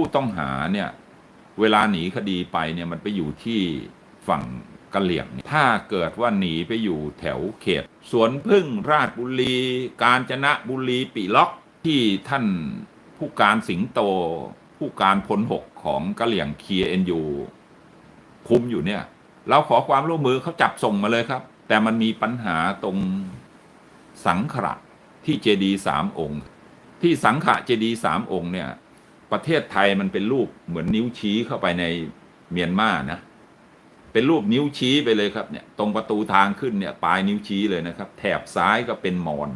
ผู้ต้องหาเนี่ยเวลาหนีคดีไปเนี่ยมันไปอยู่ที่ฝั่งกะเหลี่ยง ถ้าเกิดว่าหนีไปอยู่แถวเขต สวนพึ่งราชบุรี กาญจนบุรีปีล็อกที่ท่านผู้การสิงโต ผู้การพลหกของกะเหลี่ยงเคียเอ็นยูคุมอยู่เนี่ย เราขอความร่วมมือเขาจับส่งมาเลยครับ แต่มันมีปัญหาตรงสังขระที่เจดีสามองค์ ที่สังขะเจดีสามองค์เนี่ย ประเทศไทยมันเป็นรูปเหมือนนิ้วชี้เข้าไปในเมียนมานะ เป็นรูปนิ้วชี้ไปเลยครับเนี่ยตรงประตูทางขึ้นเนี่ยปลายนิ้วชี้เลยนะครับ แถบซ้ายก็เป็นมอญ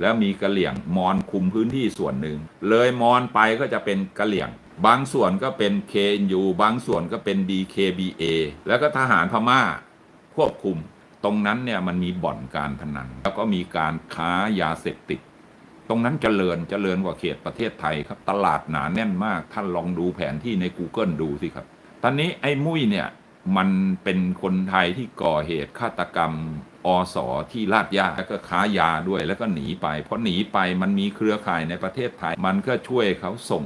แล้วมีกะเหลี่ยงมอญคุมพื้นที่ส่วนหนึ่งเลยมอญไปก็จะเป็นกะเหลี่ยง บางส่วนก็เป็น KNU บางส่วนก็เป็น DKBA แล้วก็ทหารพม่าควบคุม ตรงนั้นเนี่ยมันมีบ่อนการพนันแล้วก็มีการค้ายาเสพติด รงนั้นเจริญเจริญกว่าเขตประเทศไทยครับ ตลาดหนาแน่นมาก ท่านลองดูแผนที่ใน Google ดูสิครับตอนนี้ไอ้มุ้ยเนี่ยมันเป็นคนไทยที่ก่อเหตุฆาตกรรมอสอที่ลาดยาแล้วก็ค้ายาด้วยแล้วก็หนีไปเพราะหนีไปมันมีเครือข่ายในประเทศไทย มันก็ช่วยเขาส่ง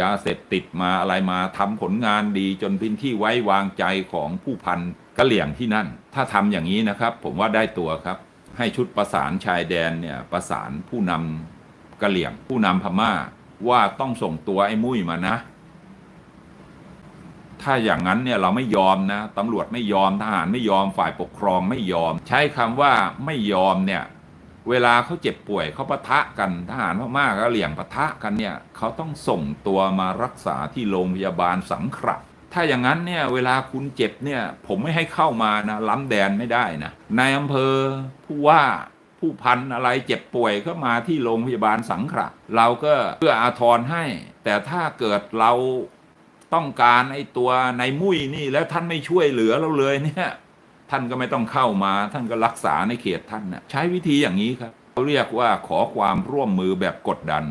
ยาเสพติดมาอะไรมาทำผลงานดีจนเป็นที่ไว้วางใจของผู้พันกะเหลี่ยงที่นั่น ถ้าทำอย่างนี้นะครับ ผมว่าได้ตัวครับ ให้ชุดประสานชายแดนเนี่ยประสานผู้นำกะเหลี่ยง ผู้นำพม่าว่าต้องส่งตัวไอ้มุ้ยมานะ ถ้าอย่างนั้นเนี่ยเราไม่ยอมนะตำรวจไม่ยอมทหารไม่ยอมฝ่ายปกครองไม่ยอม ใช้คำว่าไม่ยอมเนี่ยเวลาเขาเจ็บป่วยเขาปะทะกันทหารพม่าก็เหลี่ยงปะทะกันเนี่ยเขาต้องส่งตัวมารักษาที่โรงพยาบาลสังขระ ถ้าอย่างนั้นเนี่ยเวลาคุณเจ็บเนี่ย ผมไม่ให้เข้ามานะล้ำแดนไม่ได้นะนายอำเภอผู้ว่าผู้พันอะไรเจ็บป่วยก็มาที่โรงพยาบาลสังขระเราก็เพื่ออาทรให้ แต่ถ้าเกิดเราต้องการไอ้ตัวในมุ้ยนี่แล้วท่านไม่ช่วยเหลือเราเลยเนี่ยท่านก็ไม่ต้องเข้ามา ท่านก็รักษาในเขตท่านนะใช้วิธีอย่างนี้ครับเขาเรียกว่าขอความร่วมมือแบบกดดัน